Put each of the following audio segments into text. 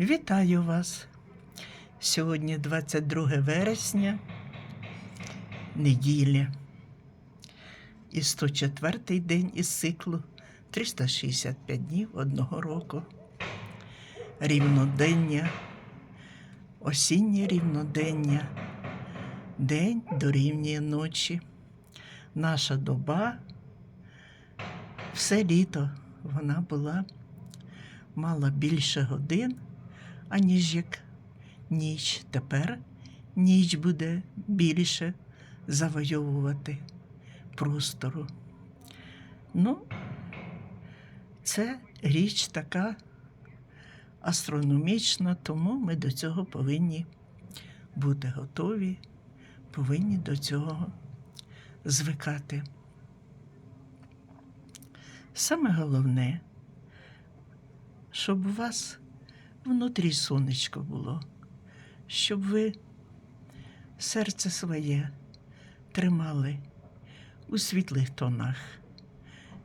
Вітаю вас! Сьогодні 22 вересня, неділя. І 104 день із циклу 365 днів одного року. Рівнодення, осіннє рівнодення, день дорівнює ночі. Наша доба все літо вона була мала більше годин, аніж як ніч. Тепер ніч буде більше завойовувати простору. Ну, це річ така астрономічна, тому ми до цього повинні бути готові, повинні до цього звикати. Саме головне, щоб у вас внутрі сонечко було, щоб ви серце своє тримали у світлих тонах,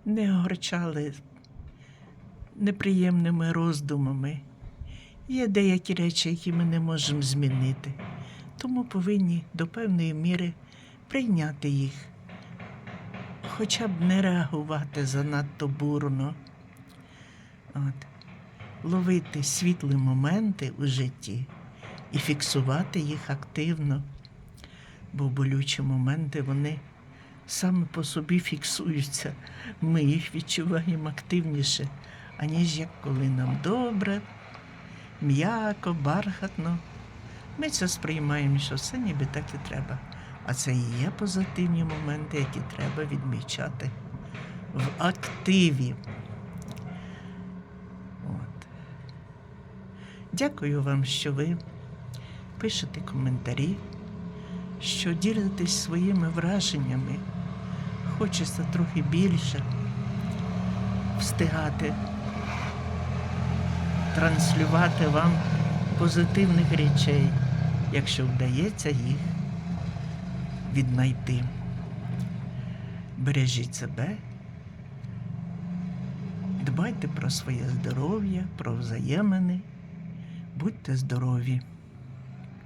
не огорчали неприємними роздумами. Є деякі речі, які ми не можемо змінити, тому повинні до певної міри прийняти їх, хоча б не реагувати занадто бурно. От ловити світлі моменти у житті і фіксувати їх активно. Бо болючі моменти вони саме по собі фіксуються. Ми їх відчуваємо активніше, аніж як коли нам добре, м'яко, бархатно. Ми це сприймаємо, що це ніби так і треба. А це і є позитивні моменти, які треба відмічати в активі. Дякую вам, що ви пишете коментарі, що ділитесь своїми враженнями. Хочеться трохи більше встигати транслювати вам позитивних речей, якщо вдається їх віднайти. Бережіть себе, дбайте про своє здоров'я, про взаємини. Будьте здорові!